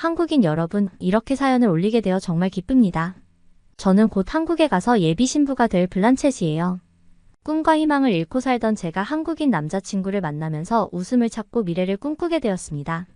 한국인 여러분, 이렇게 사연을 올리게 되어 정말 기쁩니다. 저는 곧 한국에 가서 예비 신부가 될 블란쳇이에요. 꿈과 희망을 잃고 살던 제가 한국인 남자친구를 만나면서 웃음을 찾고 미래를 꿈꾸게 되었습니다.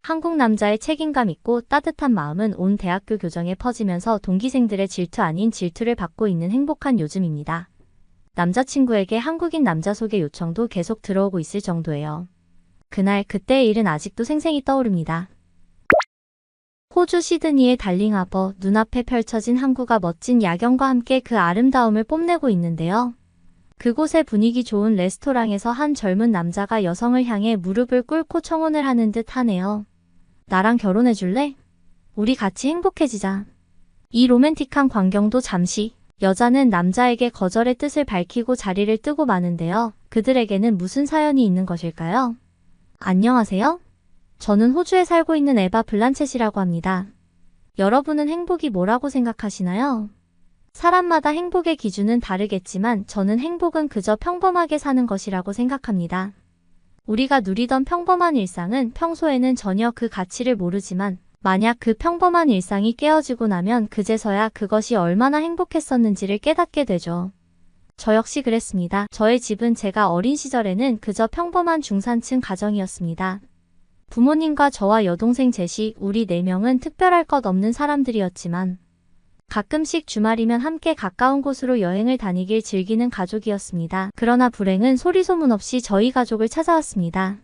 한국 남자의 책임감 있고 따뜻한 마음은 온 대학교 교정에 퍼지면서 동기생들의 질투 아닌 질투를 받고 있는 행복한 요즘입니다. 남자친구에게 한국인 남자 소개 요청도 계속 들어오고 있을 정도예요. 그날 그때의 일은 아직도 생생히 떠오릅니다. 호주 시드니의 달링하버 눈앞에 펼쳐진 항구가 멋진 야경과 함께 그 아름다움을 뽐내고 있는데요. 그곳의 분위기 좋은 레스토랑에서 한 젊은 남자가 여성을 향해 무릎을 꿇고 청혼을 하는 듯 하네요. 나랑 결혼해 줄래? 우리 같이 행복해지자. 이 로맨틱한 광경도 잠시 여자는 남자에게 거절의 뜻을 밝히고 자리를 뜨고 마는데요. 그들에게는 무슨 사연이 있는 것일까요? 안녕하세요. 저는 호주에 살고 있는 에바 블란쳇이라고 합니다. 여러분은 행복이 뭐라고 생각하시나요? 사람마다 행복의 기준은 다르겠지만 저는 행복은 그저 평범하게 사는 것이라고 생각합니다. 우리가 누리던 평범한 일상은 평소에는 전혀 그 가치를 모르지만 만약 그 평범한 일상이 깨어지고 나면 그제서야 그것이 얼마나 행복했었는지를 깨닫게 되죠. 저 역시 그랬습니다. 저의 집은 제가 어린 시절에는 그저 평범한 중산층 가정이었습니다. 부모님과 저와 여동생 셋이 우리 네 명은 특별할 것 없는 사람들이었지만 가끔씩 주말이면 함께 가까운 곳으로 여행을 다니길 즐기는 가족이었습니다. 그러나 불행은 소리소문 없이 저희 가족을 찾아왔습니다.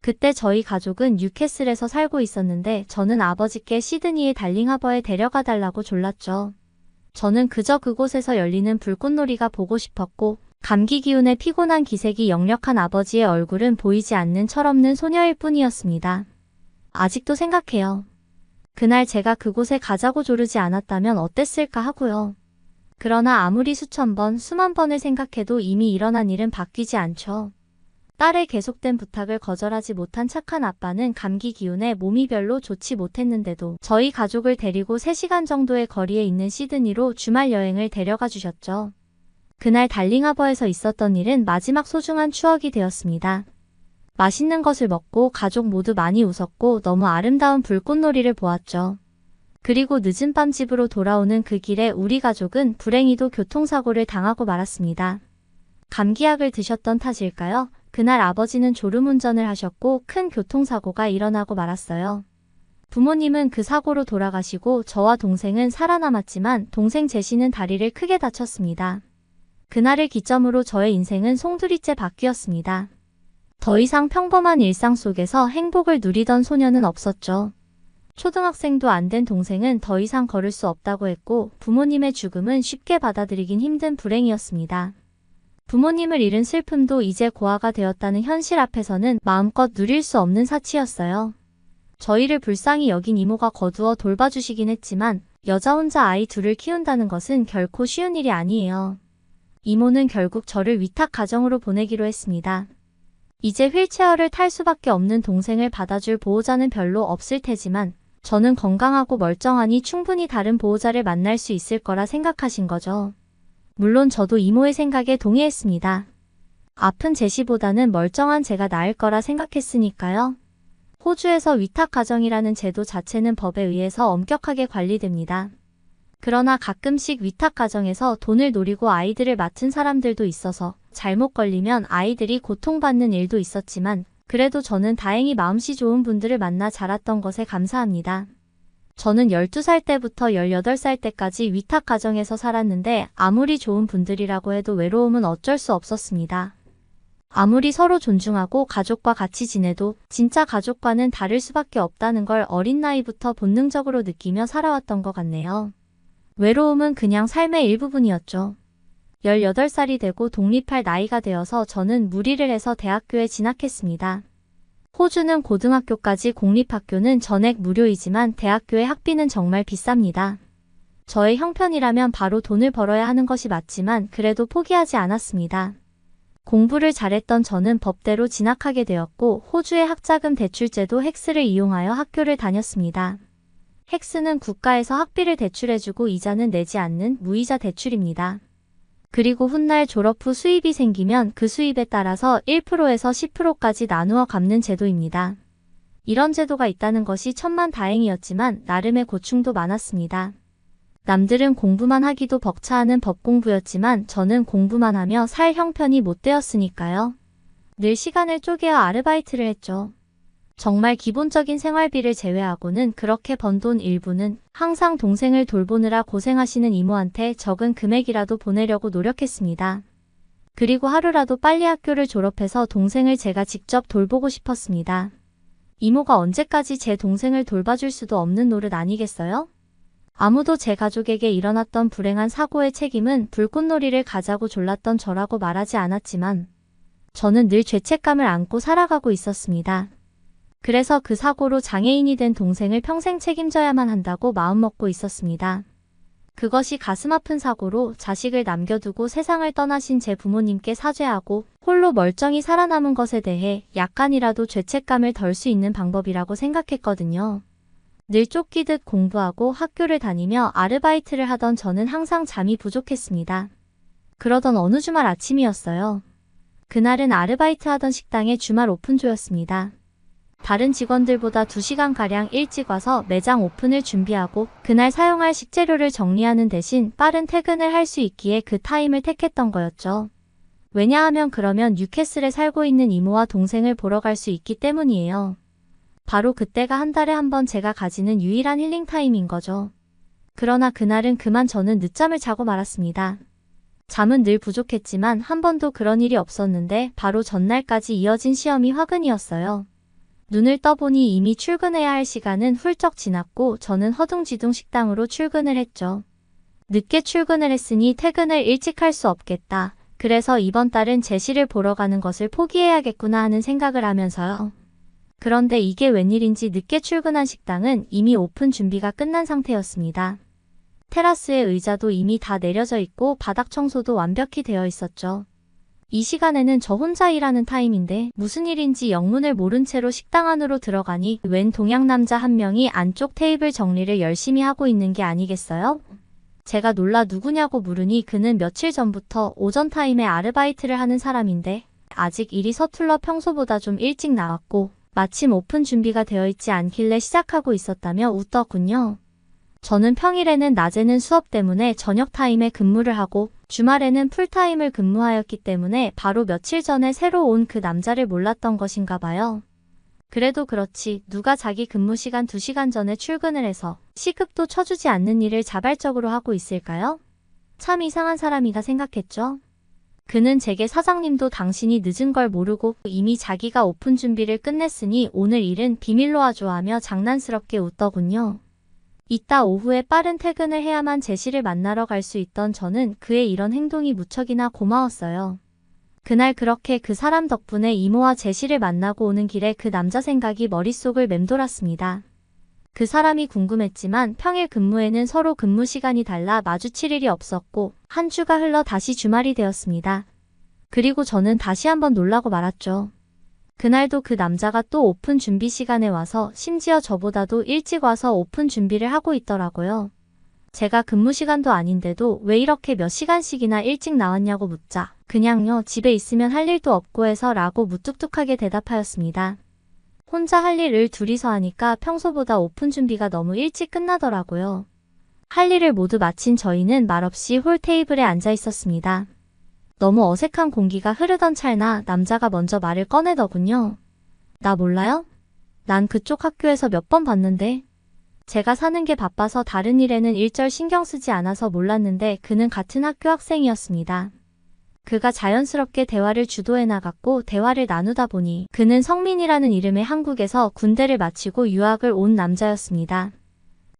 그때 저희 가족은 뉴캐슬에서 살고 있었는데 저는 아버지께 시드니의 달링하버에 데려가 달라고 졸랐죠. 저는 그저 그곳에서 열리는 불꽃놀이가 보고 싶었고 감기 기운에 피곤한 기색이 역력한 아버지의 얼굴은 보이지 않는 철없는 소녀일 뿐이었습니다. 아직도 생각해요. 그날 제가 그곳에 가자고 조르지 않았다면 어땠을까 하고요. 그러나 아무리 수천 번, 수만 번을 생각해도 이미 일어난 일은 바뀌지 않죠. 딸의 계속된 부탁을 거절하지 못한 착한 아빠는 감기 기운에 몸이 별로 좋지 못했는데도 저희 가족을 데리고 3시간 정도의 거리에 있는 시드니로 주말 여행을 데려가 주셨죠. 그날 달링하버에서 있었던 일은 마지막 소중한 추억이 되었습니다. 맛있는 것을 먹고 가족 모두 많이 웃었고 너무 아름다운 불꽃놀이를 보았죠. 그리고 늦은 밤 집으로 돌아오는 그 길에 우리 가족은 불행히도 교통사고를 당하고 말았습니다. 감기약을 드셨던 탓일까요? 그날 아버지는 졸음운전을 하셨고 큰 교통사고가 일어나고 말았어요. 부모님은 그 사고로 돌아가시고 저와 동생은 살아남았지만 동생 제시는 다리를 크게 다쳤습니다. 그날을 기점으로 저의 인생은 송두리째 바뀌었습니다. 더 이상 평범한 일상 속에서 행복을 누리던 소녀는 없었죠. 초등학생도 안 된 동생은 더 이상 걸을 수 없다고 했고 부모님의 죽음은 쉽게 받아들이긴 힘든 불행이었습니다. 부모님을 잃은 슬픔도 이제 고아가 되었다는 현실 앞에서는 마음껏 누릴 수 없는 사치였어요. 저희를 불쌍히 여긴 이모가 거두어 돌봐주시긴 했지만 여자 혼자 아이 둘을 키운다는 것은 결코 쉬운 일이 아니에요. 이모는 결국 저를 위탁 가정으로 보내기로 했습니다. 이제 휠체어를 탈 수밖에 없는 동생을 받아줄 보호자는 별로 없을 테지만 저는 건강하고 멀쩡하니 충분히 다른 보호자를 만날 수 있을 거라 생각하신 거죠. 물론 저도 이모의 생각에 동의했습니다. 아픈 제시보다는 멀쩡한 제가 나을 거라 생각했으니까요. 호주에서 위탁 가정이라는 제도 자체는 법에 의해서 엄격하게 관리됩니다. 그러나 가끔씩 위탁 가정에서 돈을 노리고 아이들을 맡은 사람들도 있어서 잘못 걸리면 아이들이 고통받는 일도 있었지만 그래도 저는 다행히 마음씨 좋은 분들을 만나 자랐던 것에 감사합니다. 저는 12살 때부터 18살 때까지 위탁 가정에서 살았는데 아무리 좋은 분들이라고 해도 외로움은 어쩔 수 없었습니다. 아무리 서로 존중하고 가족과 같이 지내도 진짜 가족과는 다를 수밖에 없다는 걸 어린 나이부터 본능적으로 느끼며 살아왔던 것 같네요. 외로움은 그냥 삶의 일부분이었죠. 18살이 되고 독립할 나이가 되어서 저는 무리를 해서 대학교에 진학했습니다. 호주는 고등학교까지 공립학교는 전액 무료이지만 대학교의 학비는 정말 비쌉니다. 저의 형편이라면 바로 돈을 벌어야 하는 것이 맞지만 그래도 포기하지 않았습니다. 공부를 잘했던 저는 법대로 진학하게 되었고 호주의 학자금 대출제도 헥스를 이용하여 학교를 다녔습니다. 헥스는 국가에서 학비를 대출해주고 이자는 내지 않는 무이자 대출입니다. 그리고 훗날 졸업 후 수입이 생기면 그 수입에 따라서 1%에서 10%까지 나누어 갚는 제도입니다. 이런 제도가 있다는 것이 천만 다행이었지만 나름의 고충도 많았습니다. 남들은 공부만 하기도 벅차하는 법 공부였지만 저는 공부만 하며 살 형편이 못 되었으니까요. 늘 시간을 쪼개어 아르바이트를 했죠. 정말 기본적인 생활비를 제외하고는 그렇게 번 돈 일부는 항상 동생을 돌보느라 고생하시는 이모한테 적은 금액이라도 보내려고 노력했습니다. 그리고 하루라도 빨리 학교를 졸업해서 동생을 제가 직접 돌보고 싶었습니다. 이모가 언제까지 제 동생을 돌봐줄 수도 없는 노릇 아니겠어요? 아무도 제 가족에게 일어났던 불행한 사고의 책임은 불꽃놀이를 가자고 졸랐던 저라고 말하지 않았지만 저는 늘 죄책감을 안고 살아가고 있었습니다. 그래서 그 사고로 장애인이 된 동생을 평생 책임져야만 한다고 마음먹고 있었습니다. 그것이 가슴 아픈 사고로 자식을 남겨두고 세상을 떠나신 제 부모님께 사죄하고 홀로 멀쩡히 살아남은 것에 대해 약간이라도 죄책감을 덜 수 있는 방법이라고 생각했거든요. 늘 쫓기듯 공부하고 학교를 다니며 아르바이트를 하던 저는 항상 잠이 부족했습니다. 그러던 어느 주말 아침이었어요. 그날은 아르바이트 하던 식당의 주말 오픈조였습니다. 다른 직원들보다 2시간가량 일찍 와서 매장 오픈을 준비하고 그날 사용할 식재료를 정리하는 대신 빠른 퇴근을 할 수 있기에 그 타임을 택했던 거였죠. 왜냐하면 그러면 뉴캐슬에 살고 있는 이모와 동생을 보러 갈 수 있기 때문이에요. 바로 그때가 한 달에 한 번 제가 가지는 유일한 힐링 타임인 거죠. 그러나 그날은 그만 저는 늦잠을 자고 말았습니다. 잠은 늘 부족했지만 한 번도 그런 일이 없었는데 바로 전날까지 이어진 시험이 화근이었어요. 눈을 떠보니 이미 출근해야 할 시간은 훌쩍 지났고 저는 허둥지둥 식당으로 출근을 했죠. 늦게 출근을 했으니 퇴근을 일찍 할 수 없겠다. 그래서 이번 달은 제시를 보러 가는 것을 포기해야겠구나 하는 생각을 하면서요. 그런데 이게 웬일인지 늦게 출근한 식당은 이미 오픈 준비가 끝난 상태였습니다. 테라스의 의자도 이미 다 내려져 있고 바닥 청소도 완벽히 되어 있었죠. 이 시간에는 저 혼자 일하는 타임인데 무슨 일인지 영문을 모른 채로 식당 안으로 들어가니 웬 동양 남자 한 명이 안쪽 테이블 정리를 열심히 하고 있는 게 아니겠어요? 제가 놀라 누구냐고 물으니 그는 며칠 전부터 오전 타임에 아르바이트를 하는 사람인데 아직 일이 서툴러 평소보다 좀 일찍 나왔고 마침 오픈 준비가 되어 있지 않길래 시작하고 있었다며 웃더군요. 저는 평일에는 낮에는 수업 때문에 저녁 타임에 근무를 하고 주말에는 풀타임을 근무하였기 때문에 바로 며칠 전에 새로 온 그 남자를 몰랐던 것인가 봐요. 그래도 그렇지 누가 자기 근무 시간 2시간 전에 출근을 해서 시급도 쳐주지 않는 일을 자발적으로 하고 있을까요? 참 이상한 사람이다 생각했죠. 그는 제게 사장님도 당신이 늦은 걸 모르고 이미 자기가 오픈 준비를 끝냈으니 오늘 일은 비밀로 하죠 하며 장난스럽게 웃더군요. 이따 오후에 빠른 퇴근을 해야만 제시를 만나러 갈 수 있던 저는 그의 이런 행동이 무척이나 고마웠어요. 그날 그렇게 그 사람 덕분에 이모와 제시를 만나고 오는 길에 그 남자 생각이 머릿속을 맴돌았습니다. 그 사람이 궁금했지만 평일 근무에는 서로 근무 시간이 달라 마주칠 일이 없었고 한 주가 흘러 다시 주말이 되었습니다. 그리고 저는 다시 한번 놀라고 말았죠. 그날도 그 남자가 또 오픈 준비 시간에 와서 심지어 저보다도 일찍 와서 오픈 준비를 하고 있더라고요. 제가 근무 시간도 아닌데도 왜 이렇게 몇 시간씩이나 일찍 나왔냐고 묻자 그냥요 집에 있으면 할 일도 없고 해서 라고 무뚝뚝하게 대답하였습니다. 혼자 할 일을 둘이서 하니까 평소보다 오픈 준비가 너무 일찍 끝나더라고요. 할 일을 모두 마친 저희는 말없이 홀 테이블에 앉아 있었습니다. 너무 어색한 공기가 흐르던 찰나 남자가 먼저 말을 꺼내더군요. 나 몰라요? 난 그쪽 학교에서 몇 번 봤는데. 제가 사는 게 바빠서 다른 일에는 일절 신경 쓰지 않아서 몰랐는데 그는 같은 학교 학생이었습니다. 그가 자연스럽게 대화를 주도해 나갔고 대화를 나누다 보니 그는 성민이라는 이름의 한국에서 군대를 마치고 유학을 온 남자였습니다.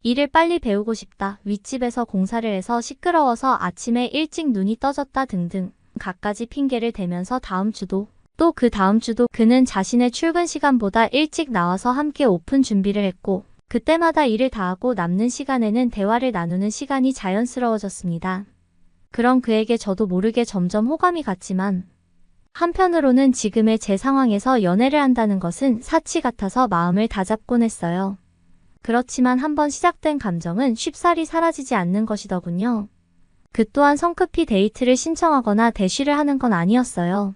일을 빨리 배우고 싶다. 윗집에서 공사를 해서 시끄러워서 아침에 일찍 눈이 떠졌다 등등 갖가지 핑계를 대면서 다음 주도 또 그 다음 주도 그는 자신의 출근 시간보다 일찍 나와서 함께 오픈 준비를 했고 그때마다 일을 다하고 남는 시간에는 대화를 나누는 시간이 자연스러워졌습니다. 그런 그에게 저도 모르게 점점 호감이 갔지만 한편으로는 지금의 제 상황에서 연애를 한다는 것은 사치 같아서 마음을 다잡곤 했어요. 그렇지만 한번 시작된 감정은 쉽사리 사라지지 않는 것이더군요. 그 또한 성급히 데이트를 신청하거나 대쉬를 하는 건 아니었어요.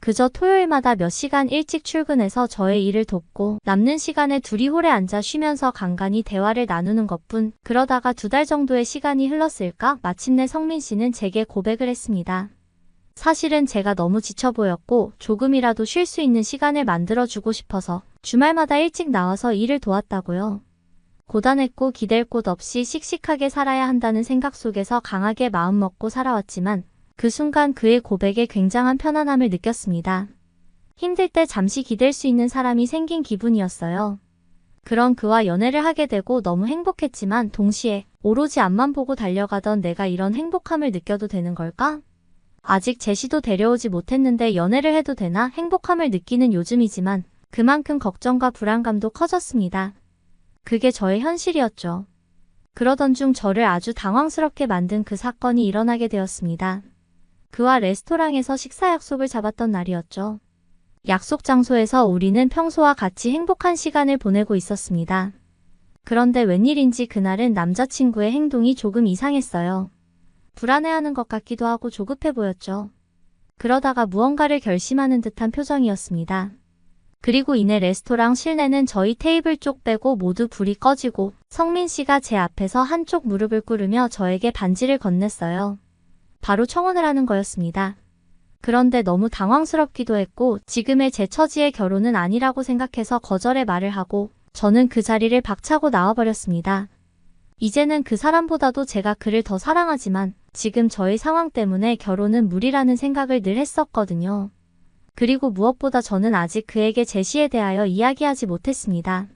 그저 토요일마다 몇 시간 일찍 출근해서 저의 일을 돕고 남는 시간에 둘이 홀에 앉아 쉬면서 간간히 대화를 나누는 것뿐 그러다가 두 달 정도의 시간이 흘렀을까 마침내 성민 씨는 제게 고백을 했습니다. 사실은 제가 너무 지쳐 보였고 조금이라도 쉴 수 있는 시간을 만들어주고 싶어서 주말마다 일찍 나와서 일을 도왔다고요. 고단했고 기댈 곳 없이 씩씩하게 살아야 한다는 생각 속에서 강하게 마음먹고 살아왔지만 그 순간 그의 고백에 굉장한 편안함을 느꼈습니다. 힘들 때 잠시 기댈 수 있는 사람이 생긴 기분이었어요. 그런 그와 연애를 하게 되고 너무 행복했지만 동시에 오로지 앞만 보고 달려가던 내가 이런 행복함을 느껴도 되는 걸까? 아직 제시도 데려오지 못했는데 연애를 해도 되나 행복함을 느끼는 요즘이지만 그만큼 걱정과 불안감도 커졌습니다. 그게 저의 현실이었죠. 그러던 중 저를 아주 당황스럽게 만든 그 사건이 일어나게 되었습니다. 그와 레스토랑에서 식사 약속을 잡았던 날이었죠. 약속 장소에서 우리는 평소와 같이 행복한 시간을 보내고 있었습니다. 그런데 웬일인지 그날은 남자친구의 행동이 조금 이상했어요. 불안해하는 것 같기도 하고 조급해 보였죠. 그러다가 무언가를 결심하는 듯한 표정이었습니다. 그리고 이내 레스토랑 실내는 저희 테이블 쪽 빼고 모두 불이 꺼지고 성민 씨가 제 앞에서 한쪽 무릎을 꿇으며 저에게 반지를 건넸어요. 바로 청혼을 하는 거였습니다. 그런데 너무 당황스럽기도 했고 지금의 제 처지의 결혼은 아니라고 생각해서 거절의 말을 하고 저는 그 자리를 박차고 나와버렸습니다. 이제는 그 사람보다도 제가 그를 더 사랑하지만 지금 저의 상황 때문에 결혼은 무리라는 생각을 늘 했었거든요. 그리고 무엇보다 저는 아직 그에게 제시에 대하여 이야기하지 못했습니다.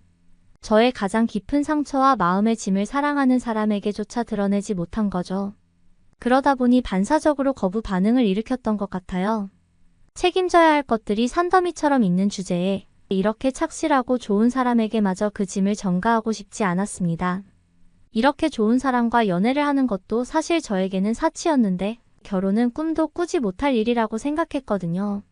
저의 가장 깊은 상처와 마음의 짐을 사랑하는 사람에게조차 드러내지 못한 거죠. 그러다 보니 반사적으로 거부 반응을 일으켰던 것 같아요. 책임져야 할 것들이 산더미처럼 있는 주제에 이렇게 착실하고 좋은 사람에게마저 그 짐을 전가하고 싶지 않았습니다. 이렇게 좋은 사람과 연애를 하는 것도 사실 저에게는 사치였는데 결혼은 꿈도 꾸지 못할 일이라고 생각했거든요.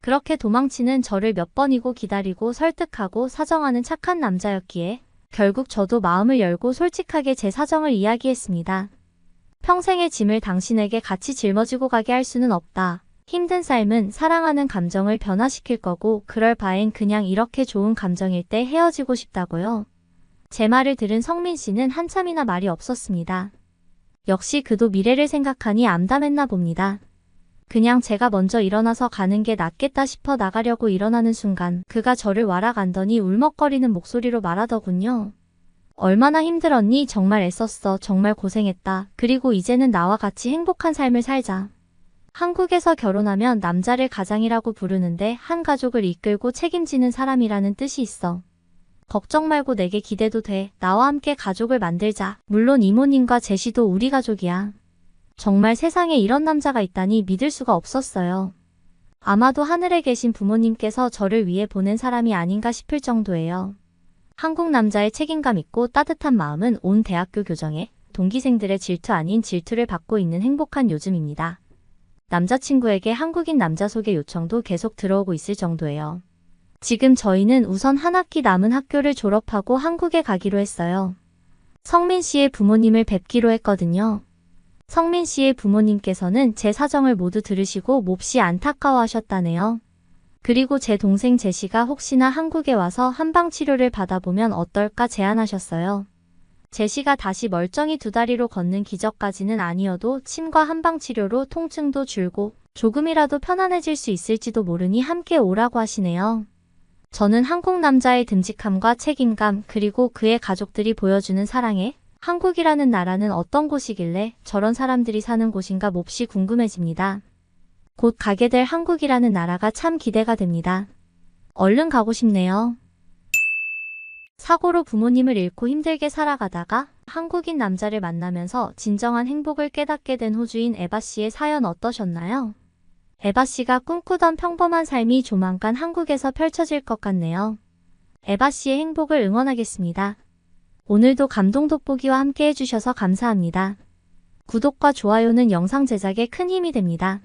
그렇게 도망치는 저를 몇 번이고 기다리고 설득하고 사정하는 착한 남자였기에 결국 저도 마음을 열고 솔직하게 제 사정을 이야기했습니다. 평생의 짐을 당신에게 같이 짊어지고 가게 할 수는 없다. 힘든 삶은 사랑하는 감정을 변화시킬 거고 그럴 바엔 그냥 이렇게 좋은 감정일 때 헤어지고 싶다고요. 제 말을 들은 성민 씨는 한참이나 말이 없었습니다. 역시 그도 미래를 생각하니 암담했나 봅니다. 그냥 제가 먼저 일어나서 가는 게 낫겠다 싶어 나가려고 일어나는 순간 그가 저를 와라간더니 울먹거리는 목소리로 말하더군요. 얼마나 힘들었니? 정말 애썼어. 정말 고생했다. 그리고 이제는 나와 같이 행복한 삶을 살자. 한국에서 결혼하면 남자를 가장이라고 부르는데 한 가족을 이끌고 책임지는 사람이라는 뜻이 있어. 걱정 말고 내게 기대도 돼. 나와 함께 가족을 만들자. 물론 이모님과 제시도 우리 가족이야. 정말 세상에 이런 남자가 있다니 믿을 수가 없었어요. 아마도 하늘에 계신 부모님께서 저를 위해 보낸 사람이 아닌가 싶을 정도예요. 한국 남자의 책임감 있고 따뜻한 마음은 온 대학교 교정에 동기생들의 질투 아닌 질투를 받고 있는 행복한 요즘입니다. 남자친구에게 한국인 남자 소개 요청도 계속 들어오고 있을 정도예요. 지금 저희는 우선 한 학기 남은 학교를 졸업하고 한국에 가기로 했어요. 성민 씨의 부모님을 뵙기로 했거든요. 성민 씨의 부모님께서는 제 사정을 모두 들으시고 몹시 안타까워하셨다네요. 그리고 제 동생 제시가 혹시나 한국에 와서 한방 치료를 받아보면 어떨까 제안하셨어요. 제시가 다시 멀쩡히 두 다리로 걷는 기적까지는 아니어도 침과 한방 치료로 통증도 줄고 조금이라도 편안해질 수 있을지도 모르니 함께 오라고 하시네요. 저는 한국 남자의 듬직함과 책임감 그리고 그의 가족들이 보여주는 사랑에 한국이라는 나라는 어떤 곳이길래 저런 사람들이 사는 곳인가 몹시 궁금해집니다. 곧 가게 될 한국이라는 나라가 참 기대가 됩니다. 얼른 가고 싶네요. 사고로 부모님을 잃고 힘들게 살아가다가 한국인 남자를 만나면서 진정한 행복을 깨닫게 된 호주인 에바 씨의 사연 어떠셨나요? 에바 씨가 꿈꾸던 평범한 삶이 조만간 한국에서 펼쳐질 것 같네요. 에바 씨의 행복을 응원하겠습니다. 오늘도 감동 돋보기와 함께 해주셔서 감사합니다. 구독과 좋아요는 영상 제작에 큰 힘이 됩니다.